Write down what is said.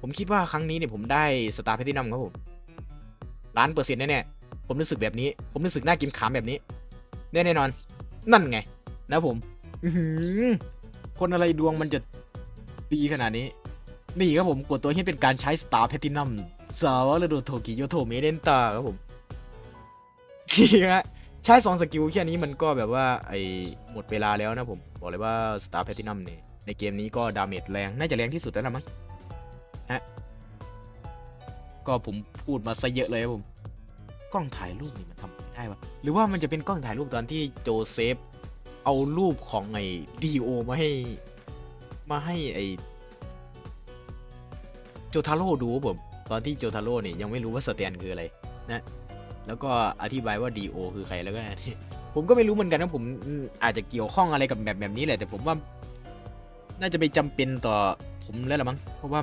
ผมคิดว่าครั้งนี้เนี่ยผมได้สตาร์แพทินัมครับผมล้านเปอร์เซ็นต์แน่ๆผมรู้สึกแบบนี้ ผมรู้สึกน่ากินขามแบบนี้ แน่แน่นอน นั่นไง นะผมอืคนอะไรดวงมันจะดีขนาดนี้ นี่ครับผมกดตัวที่เป็นการใช้สตาร์แพทินัมสาวาโดโทกิโยโทเมเดนตาครับผมนี่ฮะใช้สองสกิลแค่นี้มันก็แบบว่าไอหมดเวลาแล้วนะผม บอกเลยว่าสตาร์แพทินัมเนี่ยในเกมนี้ก็ดาเมจแรง น่าจะแรงที่สุดแล้วละมั้ง ฮะ ก็ผมพูดมาซะเยอะเลยครับผม กล้องถ่ายรูปนี่มันทำไม่ได้ปะหรือว่ามันจะเป็นกล้องถ่ายรูปตอนที่โจเซฟ เอารูปของไอ้ดีโอมาให้ มาให้ไอ้โจทาโร่ดูผม ตอนที่โจทาโร่เนี่ยยังไม่รู้ว่าสเตียนคืออะไรนะ แล้วก็อธิบายว่าดีโอคือใครแล้วก็ผมก็ไม่รู้เหมือนกันนะผมอาจจะเกี่ยวข้องอะไรกับแบบแบบนี้แหละแต่ผมว่า น่าจะไปจำเป็นต่อผมแล้วละมั้งเพราะว่า